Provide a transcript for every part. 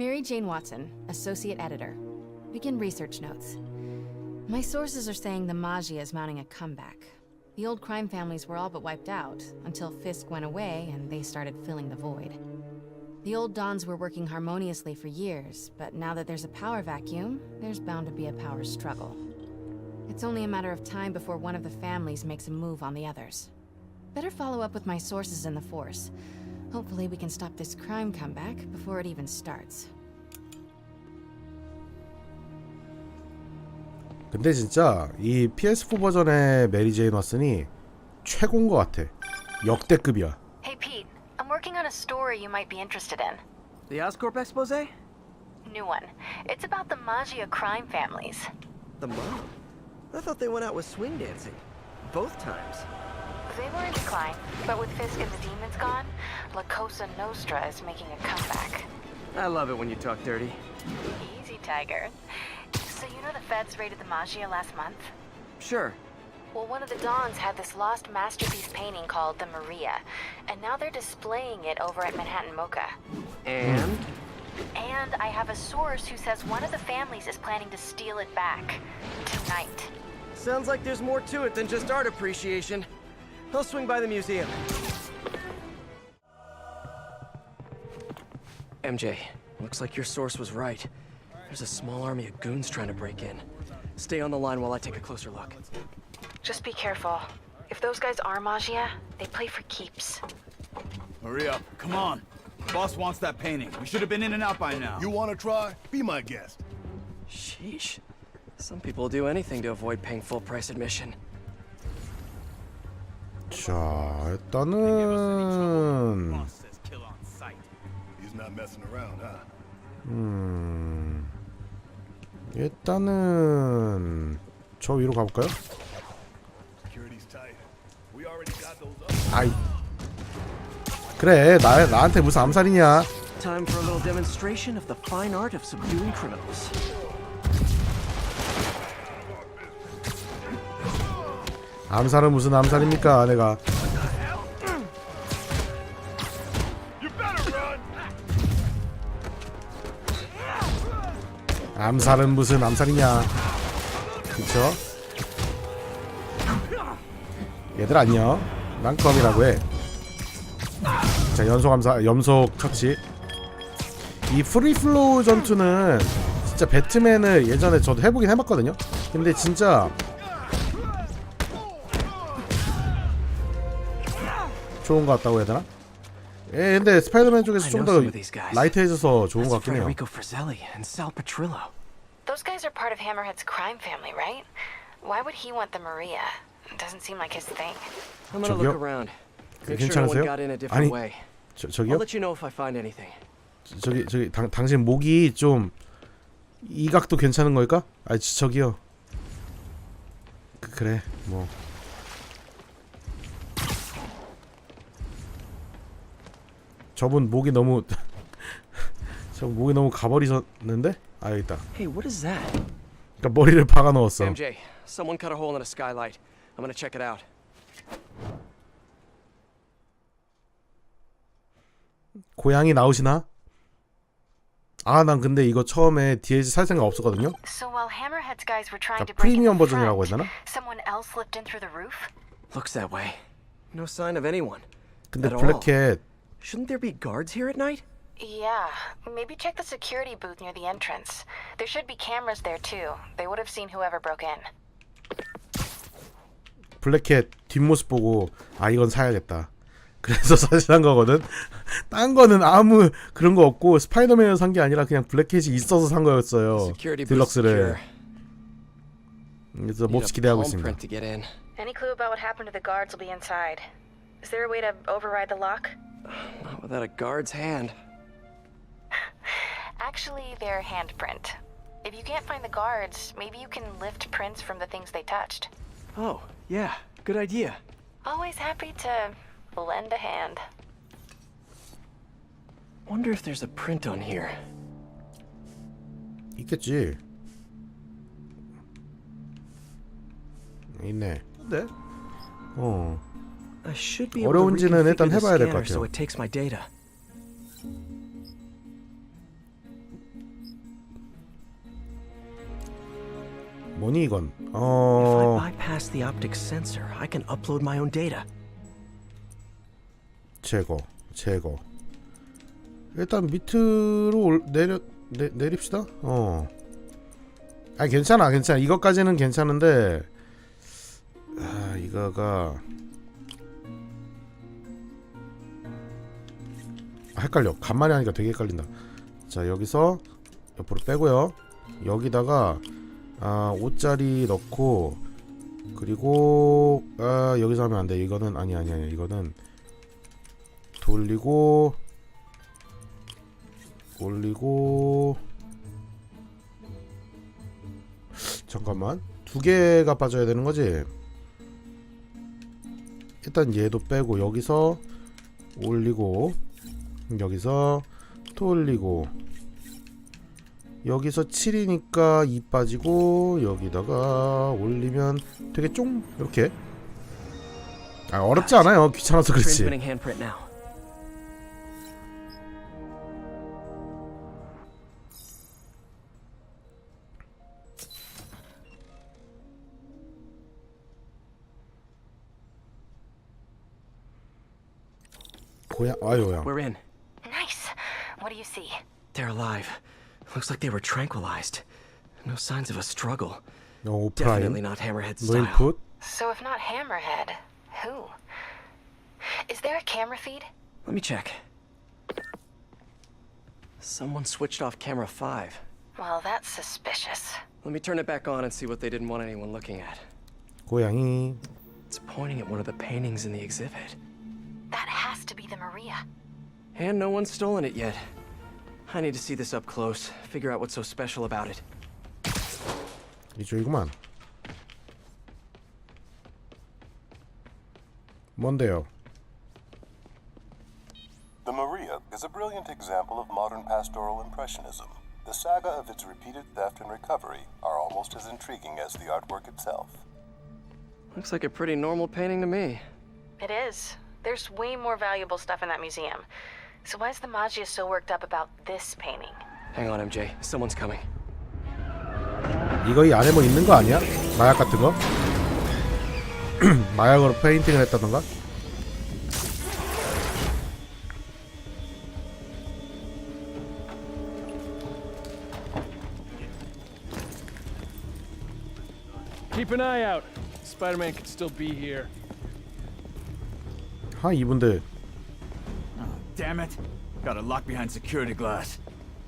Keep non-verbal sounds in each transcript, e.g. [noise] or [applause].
Mary Jane Watson, Associate Editor. Begin research notes. My sources are saying the Maggia is mounting a comeback. The old crime families were all but wiped out until Fisk went away and they started filling the void. The old Dons were working harmoniously for years, but now that there's a power vacuum, there's bound to be a power struggle. It's only a matter of time before one of the families makes a move on the others. Better follow up with my sources in the Force. Hopefully, we can stop this crime comeback before it even starts. 근데 진짜 이 PS4 버전의 메리 제인 왓슨이 최고인 것 같아. 역대급이야. Hey, Pete. I'm working on a story you might be interested in. The Oscorp expose? New one. It's about the Maggia crime families. The mom? I thought they went out with swing dancing. Both times. They were in decline, but with Fisk and the demons gone, La Cosa Nostra is making a comeback. I love it when you talk dirty. Easy, Tiger. So you know the feds raided the Magia last month? Sure. Well, one of the Dons had this lost masterpiece painting called the Maria, and now they're displaying it over at Manhattan Mocha. And? And I have a source who says one of the families is planning to steal it back tonight. Sounds like there's more to it than just art appreciation. I'll swing by the museum. MJ, looks like your source was right. There's a small army of goons trying to break in. Stay on the line while I take a closer look. Just be careful. If those guys are Magia, they play for keeps. Maria, come on. The Boss wants that painting. We should have been in and out by now. You wanna try? Be my guest. Sheesh. Some people do anything to avoid paying full price admission. 자, 일단은? 음, 일단은 저 위로 가볼까요? 아이, 그래 나 나한테 무슨 암살이냐? Time for a little demonstration of the fine art of subduing criminals. 암살은 무슨 암살입니까, 내가? 암살은 무슨 암살이냐? 그쵸? 얘들 안녕. 난 껌이라고 해. 자, 연속 암살, 연속 처치. 이 프리플로우 전투는 진짜 배트맨을 예전에 저도 해보긴 해봤거든요. 근데 진짜 좋은 것 같다고 해야 되나? 예, 근데 스파이더맨 쪽에서 좀 더. 라이트해져서 좋은 것 같긴 해요. Those guys are part of Hammerhead's crime family, right? Why would he want the Maria? Doesn't seem like his thing. I'm gonna 저기요? look around. 그- Make sure no 괜찮으세요? one got in a different 아니, way. 저, I'll 저기요? let you know if I find anything. 저기 저기 당, 당신 목이 좀 이 각도 괜찮은 걸까? 아 저- 저기요. 그, 그래 뭐. 저분 목이 너무 저 목이 너무 가버리셨는데? 아 여기 있다. Hey, what is that? 그러니까 머리를 박아 넣었어. MJ, someone cut a hole in a skylight. I'm gonna check it out. 고양이 나오시나? 아 난 근데 이거 처음에 DLC 살 생각 없었거든요. So while Hammerhead's guys were trying 그러니까 to break 프리미엄 버전이라고 해야 되나? someone else slipped in through the roof? Looks that way. No sign of anyone. 근데. 블랙캣 Shouldn't there be guards here at night? Yeah, maybe check the security booth near the entrance. There should be cameras there too. They would have seen whoever broke in. 블랙캣 뒷모습 보고 아 이건 사야겠다. 그래서 사실 산 거거든. 딴 거는 아무 그런 거 없고 스파이더맨을 산 게 아니라 그냥 블랙캣이 있어서 산 거였어요. 딜럭스를. 그래서 몹시 기대하고 있습니다. Any clue about what happened to the guards will be inside. Is there a way to override the lock? Not without a guard's hand. Actually, they're handprint. If you can't find the guards, maybe you can lift prints from the things they touched. Oh, yeah, good idea. Always happy to lend a hand. Wonder if there's a print on here. Look at you. In there. There. Oh. 어려운지는 일단 해봐야 될 것 같아요. 뭐니 이건? 어. 제거, 제거. 일단 밑으로 내려 내, 내립시다. 어. 아 괜찮아, 괜찮아. 이것까지는 괜찮은데. 아 이거가. 헷갈려 간만에 하니까 되게 헷갈린다. 자 여기서 옆으로 빼고요. 여기다가 아 5짜리 넣고 그리고 아 여기서 하면 안 돼. 이거는 아니 아니 아니 이거는 돌리고 올리고 잠깐만 두 개가 빠져야 되는 거지 일단 얘도 빼고 여기서 올리고 여기서 또 올리고 여기서 7이니까 2 빠지고 여기다가 올리면 되게 쫑 이렇게 아 어렵지 않아요 귀찮아서 그렇지. 고양 in. Nice. What do you see? They're alive. Looks like they were tranquilized. No signs of a struggle. 어, Definitely 오프라인 not Hammerhead style. 노인풋 So if not Hammerhead, who? Is there a camera feed? Let me check. Someone switched off camera 5. Well, that's suspicious. Let me turn it back on and see what they didn't want anyone looking at. 고양이 It's pointing at one of the paintings in the exhibit. That has to be the Maria. And no one's stolen it yet. I need to see this up close. Figure out what's so special about it. Dice man. Mondeo. The Maria is a brilliant example of modern pastoral impressionism. The saga of its repeated theft and recovery are almost as intriguing as the artwork itself. Looks like a pretty normal painting to me. It is. There's way more valuable stuff in that museum. So why is the Maggia so worked up about this painting? Hang on, MJ. Someone's coming. 이거 이 안에 뭐 있는 거 아니야? 마약 같은 거? 마약으로 페인팅을 했다던가? Keep an eye out. Spider-Man could still be here. 하 이분들 Damn it. Gotta lock behind security glass.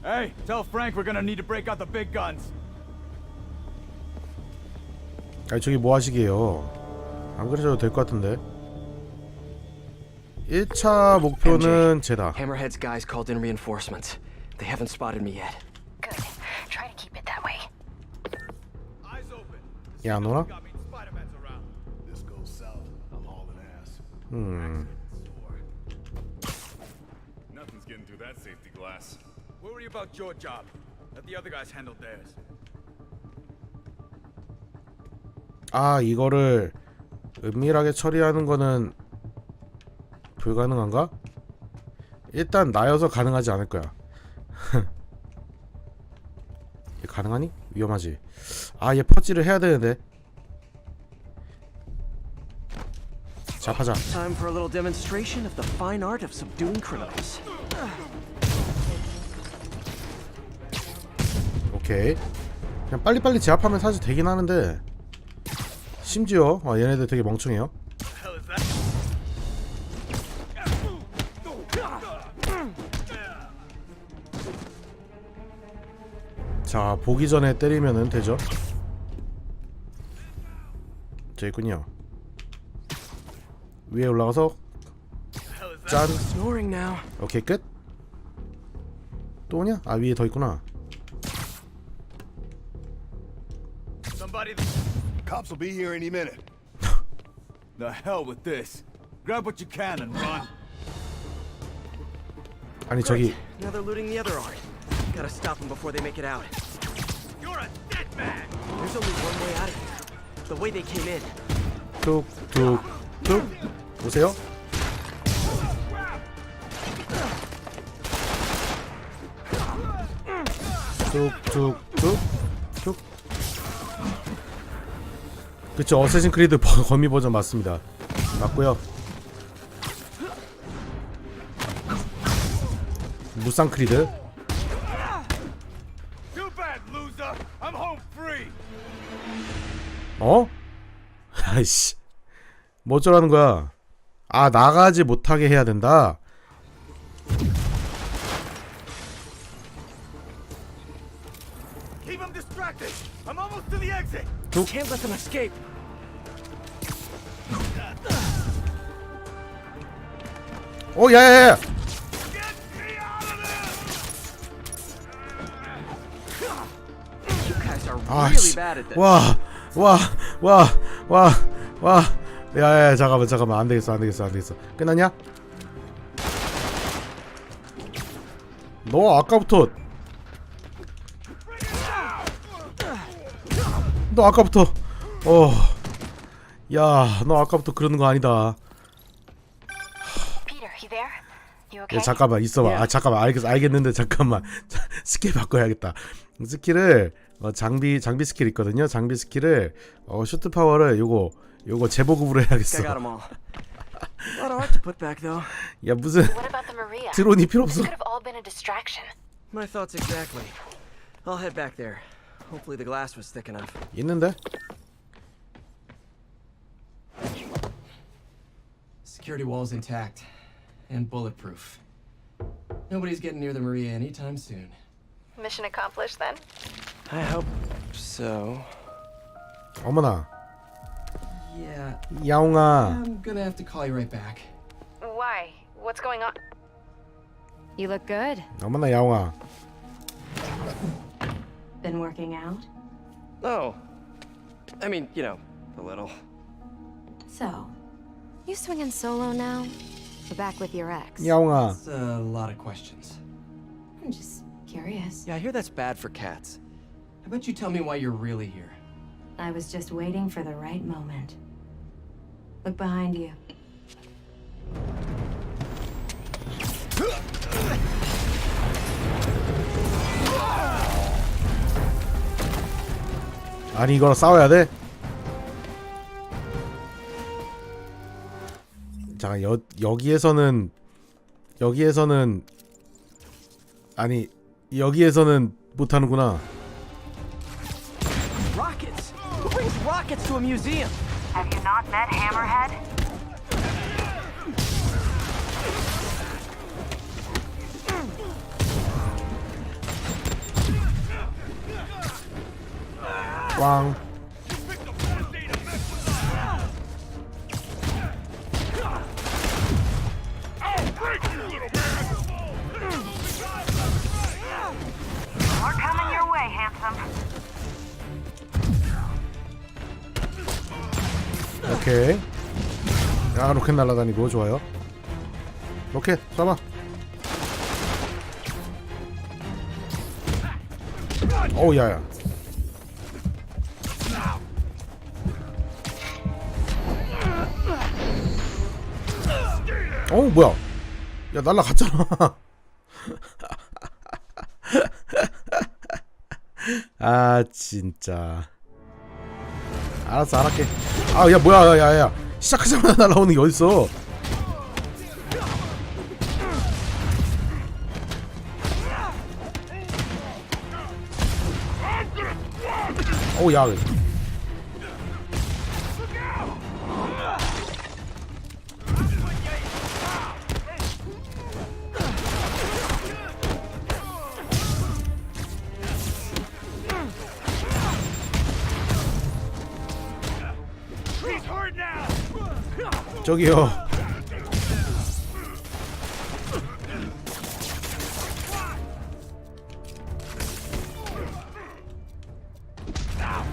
Hey, tell Frank we're gonna need to break out the big guns. 아니 저기 뭐 하시게요 안 그러셔도 될 것 같은데 1차 목표는 쟤다 Hammerhead's guys called in reinforcements. They haven't spotted me yet. Good. Try to keep it that way. Eyes open. 야 너나? Got That safety glass. Worry about your job. Let the other guys handle theirs. 아 이거를 은밀하게 처리하는 거는 불가능한가? 일단 나여서 가능하지 않을 거야. 얘 가능하니? 위험하지. 아 얘 퍼지를 해야 되는데. 잡하자. Time for a little demonstration of the fine art of subduing criminals. 오케이. 그냥 빨리빨리 제압하면 사실 되긴 하는데. 심지어 아, 얘네들 되게 멍청해요. 자 보기 전에 때리면은 되죠. 저 있군요. 위에 올라가서? 짠. Snoring now. 오케이 끝. 또 오냐? 아 위에 더 있구나. Somebody. Cops will be here any minute. [laughs] The hell with this. Grab what you can and run. 아니 저기 Now they're looting the other art. Gotta stop them before they make it out. You're a dead man. There's only one way out of here. The way they came in. 툭툭툭 오세요. 툭툭툭툭. 그쵸 어쌔신 크리드 버- [laughs] 거미 버전 맞습니다. 맞고요. 무쌍 크리드. 어? [laughs] 아이씨. 뭐 어쩌라는 거야? 아 나가지 못하게 해야 된다 Him distracted. I'm almost to the exit. Can't let them escape. 어 야야야 Get me out of there! You guys are 아, really 씨. bad at this. 와, 와, 와, 와, 와. 야, 야, 잠깐만, 잠깐만. 안 되겠어, 안 되겠어, 안 되겠어. 끝났냐? 너 아까부터 너 아까부터 어. 야, 너 아까부터 그러는 거 아니다. Peter, you there? You 야, 잠깐만 있어봐. 아 잠깐만 알겠 알겠는데 잠깐만 스킬 바꿔야겠다. 스킬을 어, 장비 장비 스킬 있거든요. 장비 스킬을 어, 슈트 파워를 요거 요거 재보급으로 해야겠어. 야 무슨? 드론이 필요 없어. My thoughts exactly. I'll head back there. Hopefully the glass was thick enough. 있는데? Security wall's intact and bulletproof. Nobody's getting near the Maria anytime soon. Mission accomplished then? I hope so. 어머나 Yeah, 야옹아. I'm gonna have to call you right back. Why? What's going on? You look good. 어머나 야옹아. Been working out? No. I mean, you know, a little. So, you swinging solo now? Or back with your ex? Jongen. That's a lot of questions. I'm just curious. Yeah, I hear that's bad for cats. How about you tell me why you're really here. I was just waiting for the right moment. Look behind you. [laughs] 아니 이거랑 싸워야 돼? 자, 여, 여기에서는 여기에서는 아니 여기에서는 못하는구나. Rockets! Who brings rockets to a museum? Have you not met Hammerhead? Handsome. 오케이. 야 로켓 날아다니고 좋아요. 로켓 쏴봐. 어우 야야. 어우 뭐야? 야 날라갔잖아. [laughs] 아 진짜. 알았어 안 할게 아 야 뭐야 야 야 야 시작하자마자 날라오는 게 어딨어 어우 야 저기요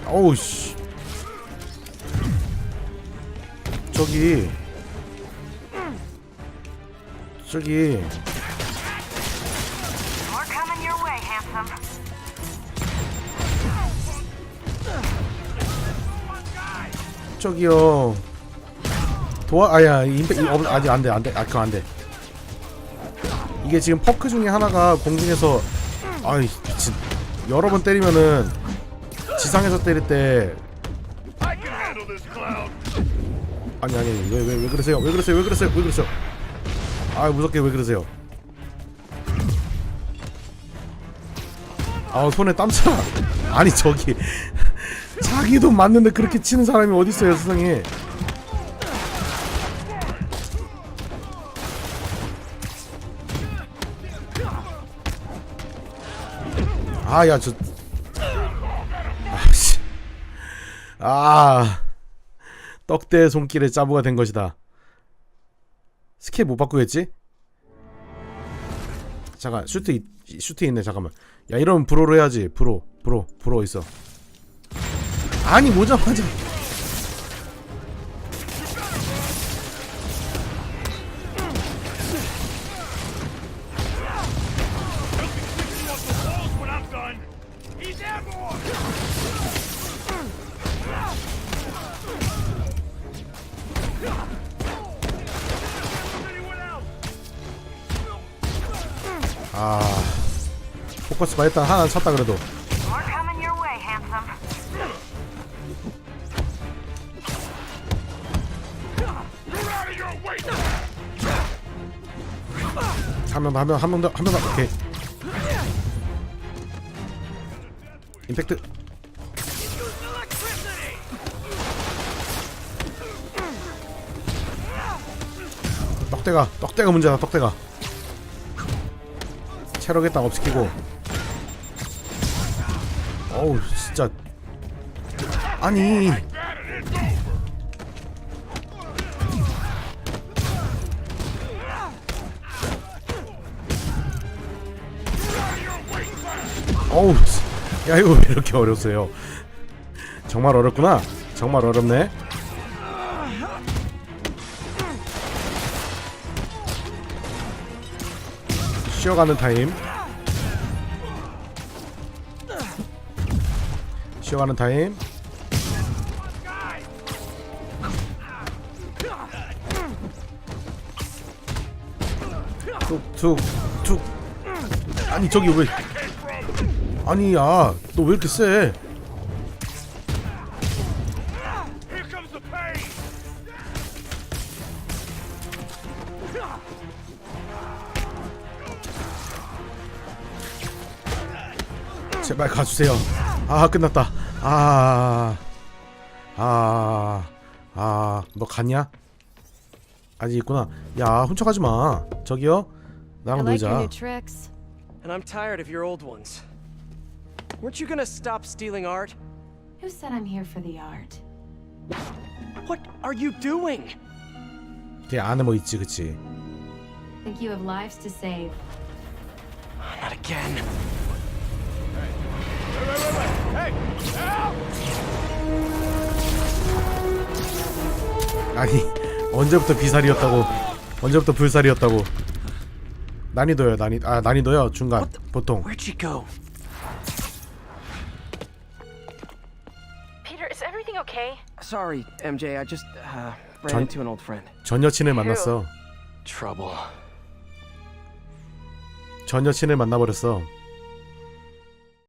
어우 씨 저기 저기. 저기요 도와 아야 임팩 이- 어, 아직 안돼 안돼. 아 그거 안돼. 이게 지금 퍼크 중에 하나가 공중에서 아이 미친. 여러 번 때리면은 지상에서 때릴 때 아니 아니 왜왜왜 그러세요? 왜 그러세요? 왜 그러세요? 왜 그러세요? 아 무섭게 왜 그러세요? 아 손에 땀차 아니 저기. [laughs] 자기 돈 맞는데 그렇게 치는 사람이 어디 있어요 세상에 아 야 저 아 씨 아 떡대 손길에 짜부가 된 것이다. 스킬 못 바꾸겠지? 잠깐 슈트 있, 슈트 있네 잠깐만. 야 이러면 브로로 해야지 브로 브로 브로 있어. 아니 오자마자 바 일단 하나 쳤다 그래도. More coming your way, handsome. You're out of your way. 한명더한명한명더한명 더. 오케이. 임팩트. 떡대가 떡대가 문제다 떡대가. 체력 일단 업시키고 어우 진짜. 아니. 어우 야 이거 왜 이렇게 어려웠어요? 정말 어렵구나. 정말 어렵네. 쉬어가는 타임 쉬어가는 타임. 툭툭툭. 아니 저기 왜? 아니 야 너 왜 이렇게 세. 제발 가주세요 아 끝났다 아, 아아아너 갔냐 아직 있구나 야 훔쳐가지 마 저기요 나랑 놀자. And I'm tired of your old ones. Weren't you gonna stop stealing art? Who said I'm here for the art? What are you doing? 걔 안에 뭐 있지 그치 Think you have lives to save. Not again. 아니 언제부터 비살이었다고 언제부터 불살이었다고 난이도요 난이 아 난이도요 중간 보통 Where'd she go? Peter, is everything okay? Sorry, MJ. I just uh, ran John- into an old friend. 전 여친을 만났어 Trouble. 전 여친을 만나버렸어